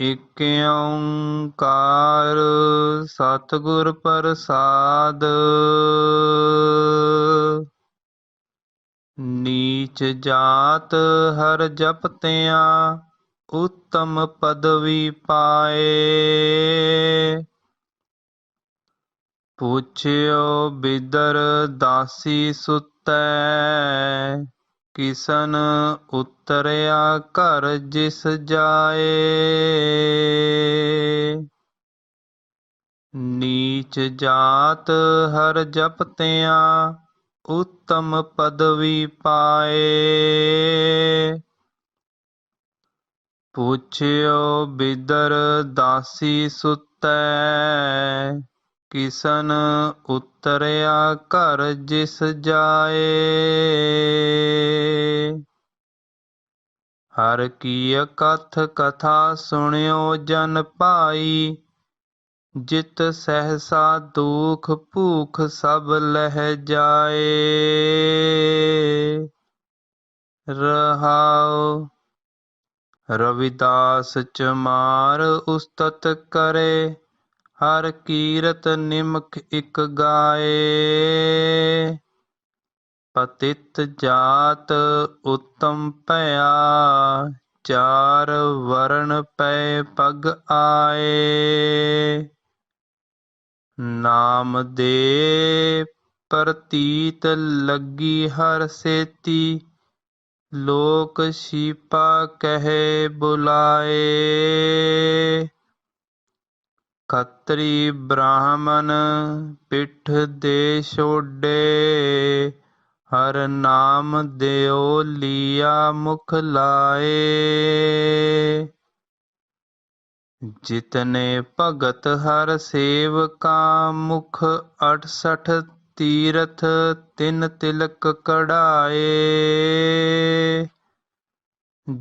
ਇਕ ਓੰਕਾਰ ਸਤਿਗੁਰ ਪ੍ਰਸਾਦ। ਨੀਚ ਜਾਤ ਹਰ ਜਪਤਿਆਂ, ਉਤਮ ਪਦਵੀ ਪਾਏ। ਪੁੱਛਿਓ ਬਿਦਰ ਦਾਸੀ ਸੁਤੈ ਕਿਸਨ ਉਤਰਿਆ ਘਰ ਜਿਸ ਜਾਏ। ਨੀਚ ਜਾਤ ਹਰ ਜਪਤਿਆਂ ਉਤਮ ਪਦਵੀ ਪਾਏ। ਪੁੱਛਿਓ ਬਿਦਰ ਦਾਸੀ ਸੁਤੈ। ਕਿਸਨ ਉਤਰਿਆ ਘਰ ਜਿਸ ਜਾਏ। ਹਰ ਕੀ ਕਥ ਕਥਾ ਸੁਣਿਓ ਜਨ ਭਾਈ। ਜਿਤ ਸਹਸਾ ਦੁਖ ਭੂਖ ਸਭ ਲਹਿ ਜਾਏ। ਰਹਾਉ ਰਵਿਦਾਸ ਚਮਾਰ ਉਸਤਤ ਕਰੇ। ਹਰ ਕੀਰਤ ਨਿਮਖ ਇਕ ਗਾਏ। ਪਤਿਤ ਜਾਤ ਉਤਮ ਭਇਆ, ਚਾਰ ਵਰਣ ਪੈ ਪਗ ਆਏ। ਨਾਮ ਦੇ ਪ੍ਰਤੀਤ ਲੱਗੀ ਹਰ ਸੇਤੀ, ਲੋਕ ਸ਼ੀਪਾ ਕਹੇ ਬੁਲਾਏ। ਖੱਤਰੀ ਬ੍ਰਾਹਮਣ ਪਿੱਠ ਦੇ ਛੋਡੇ, ਹਰ ਨਾਮ ਦਿਓ ਲੀਆ ਮੁਖ ਲਾਏ। ਜਿਤਨੇ ਭਗਤ ਹਰ ਸੇਵਕਾ ਮੁਖ 68 ਤੀਰਥ ਤਿਨ ਤਿਲਕ ਕਢਾਏ।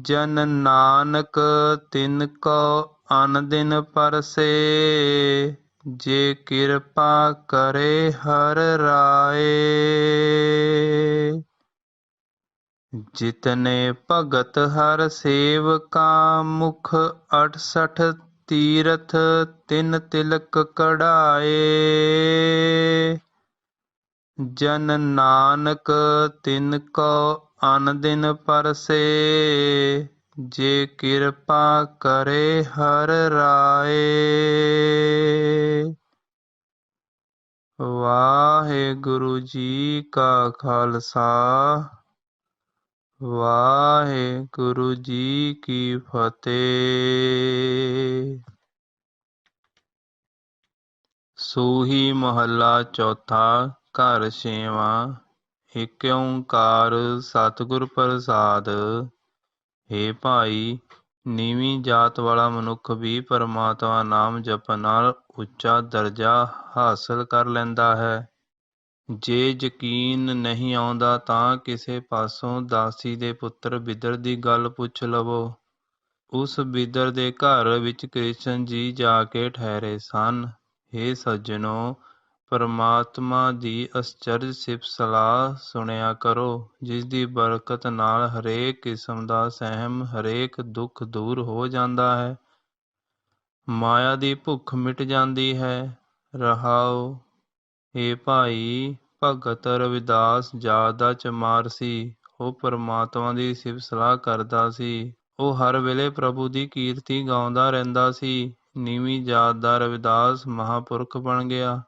ਜਨ ਨਾਨਕ ਤਿਨ ਕੋ ਅਨਦਿਨ ਪਰਸੇ, ਜੇ ਕਿਰਪਾ ਕਰੇ ਹਰ ਰਾਏ। ਜਿਤਨੇ ਭਗਤ ਹਰ ਸੇਵਕਾ, ਮੁਖ 68 ਤੀਰਥ ਤਿਨ ਤਿਲਕ ਕਢਾਏ। ਜਨ ਨਾਨਕ ਤਿਨ ਕੋ ਅਨ ਦਿਨ ਪਰਸੇ ਜੇ ਕਿਰਪਾ ਕਰੇ ਹਰ ਰਾਏ ਵਾਹਿਗੁਰੂ ਜੀ ਕਾ ਖਾਲਸਾ ਵਾਹਿਗੁਰੂ ਜੀ ਕੀ ਫਤਿਹ ਸੂਹੀ ਮਹੱਲਾ ਚੌਥਾ ਘਰ ਛੇਵਾਂ ਇਕ ਓੰਕਾਰ ਸਤਿਗੁਰ ਪ੍ਰਸਾਦ। ਹੇ ਭਾਈ, ਨੀਵੀਂ ਜਾਤ ਵਾਲਾ ਮਨੁੱਖ ਵੀ ਪਰਮਾਤਮਾ ਨਾਮ ਜਪਣ ਨਾਲ ਉੱਚਾ ਦਰਜਾ ਹਾਸਲ ਕਰ ਲੈਂਦਾ ਹੈ। ਜੇ ਯਕੀਨ ਨਹੀਂ ਆਉਂਦਾ ਤਾਂ ਕਿਸੇ ਪਾਸੋਂ ਦਾਸੀ ਦੇ ਪੁੱਤਰ ਬਿਦਰ ਦੀ ਗੱਲ ਪੁੱਛ ਲਵੋ। ਉਸ ਬਿਦਰ ਦੇ ਘਰ ਵਿੱਚ ਕ੍ਰਿਸ਼ਨ ਜੀ ਜਾ ਕੇ ਠਹਿਰੇ ਸਨ। ਹੇ ਸੱਜਣੋ ਪਰਮਾਤਮਾ ਦੀ ਅਸਚਰਜ ਸਿਫਤ ਸਲਾਹ ਸੁਣਿਆ ਕਰੋ ਜਿਸਦੀ ਬਰਕਤ ਨਾਲ ਹਰੇਕ ਕਿਸਮ ਦਾ ਸਹਿਮ, ਹਰੇਕ ਦੁੱਖ ਦੂਰ ਹੋ ਜਾਂਦਾ ਹੈ। ਮਾਇਆ ਦੀ ਭੁੱਖ ਮਿਟ ਜਾਂਦੀ ਹੈ। ਰਹਾਓ ਏ ਭਾਈ, ਭਗਤ ਰਵਿਦਾਸ ਜਾਤ ਦਾ ਚਮਾਰ ਸੀ। ਉਹ ਪਰਮਾਤਮਾ ਦੀ ਸਿਫਤ ਸਲਾਹ ਕਰਦਾ ਸੀ। ਉਹ ਹਰ ਵੇਲੇ ਪ੍ਰਭੂ ਦੀ ਕੀਰਤੀ ਗਾਉਂਦਾ ਰਹਿੰਦਾ ਸੀ। ਨੀਵੀਂ ਜਾਤ ਦਾ ਰਵਿਦਾਸ ਮਹਾਪੁਰਖ ਬਣ ਗਿਆ।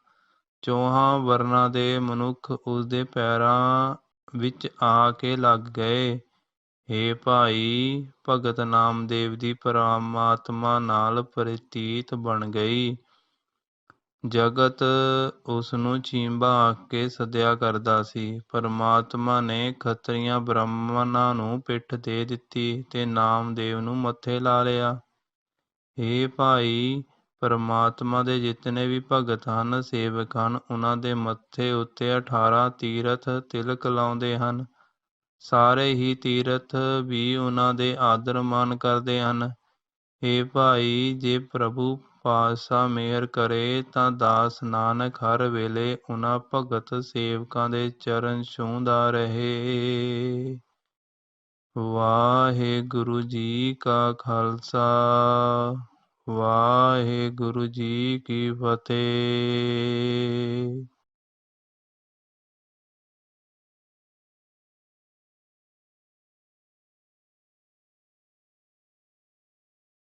ਚੌਹਾਂ ਵਰਨਾਂ ਦੇ ਮਨੁੱਖ ਉਸਦੇ ਪੈਰਾਂ ਵਿੱਚ ਆ ਕੇ ਲੱਗ ਗਏ। ਹੇ ਭਾਈ, ਭਗਤ ਨਾਮਦੇਵ ਦੀ ਪਰਮਾਤਮਾ ਨਾਲ ਪ੍ਰਤੀਤ ਬਣ ਗਈ। ਜਗਤ ਉਸ ਨੂੰ ਚੀਂਬਾ ਆਖ ਕੇ ਸੱਦਿਆ ਕਰਦਾ ਸੀ। ਪਰਮਾਤਮਾ ਨੇ ਖੱਤਰੀਆਂ ਬ੍ਰਾਹਮਣਾਂ ਨੂੰ ਪਿੱਠ ਦੇ ਦਿੱਤੀ ਤੇ ਨਾਮਦੇਵ ਨੂੰ ਮੱਥੇ ਲਾ ਲਿਆ। ਏ ਭਾਈ ਪਰਮਾਤਮਾ ਦੇ ਜਿਤਨੇ ਵੀ ਭਗਤ ਹਨ, ਸੇਵਕ ਹਨ, ਉਹਨਾਂ ਦੇ ਮੱਥੇ ਉੱਤੇ 18 ਤੀਰਥ ਤਿਲਕ ਲਾਉਂਦੇ ਹਨ। ਸਾਰੇ ਹੀ ਤੀਰਥ ਵੀ ਉਹਨਾਂ ਦੇ ਆਦਰ ਮਾਨ ਕਰਦੇ ਹਨ। ਏ ਭਾਈ, ਜੇ ਪ੍ਰਭੂ ਪਾਤਸ਼ਾਹ ਮਿਹਰ ਕਰੇ, ਤਾਂ ਦਾਸ ਨਾਨਕ ਹਰ ਵੇਲੇ ਉਹਨਾਂ ਭਗਤ ਸੇਵਕਾਂ ਦੇ ਚਰਨ ਛੂੰਹਦਾ ਰਹੇ। ਵਾਹਿਗੁਰੂ ਜੀ ਕਾ ਖਾਲਸਾ। ਵਾਹਿਗੁਰੂ ਜੀ ਕੀ ਫਤਿਹ।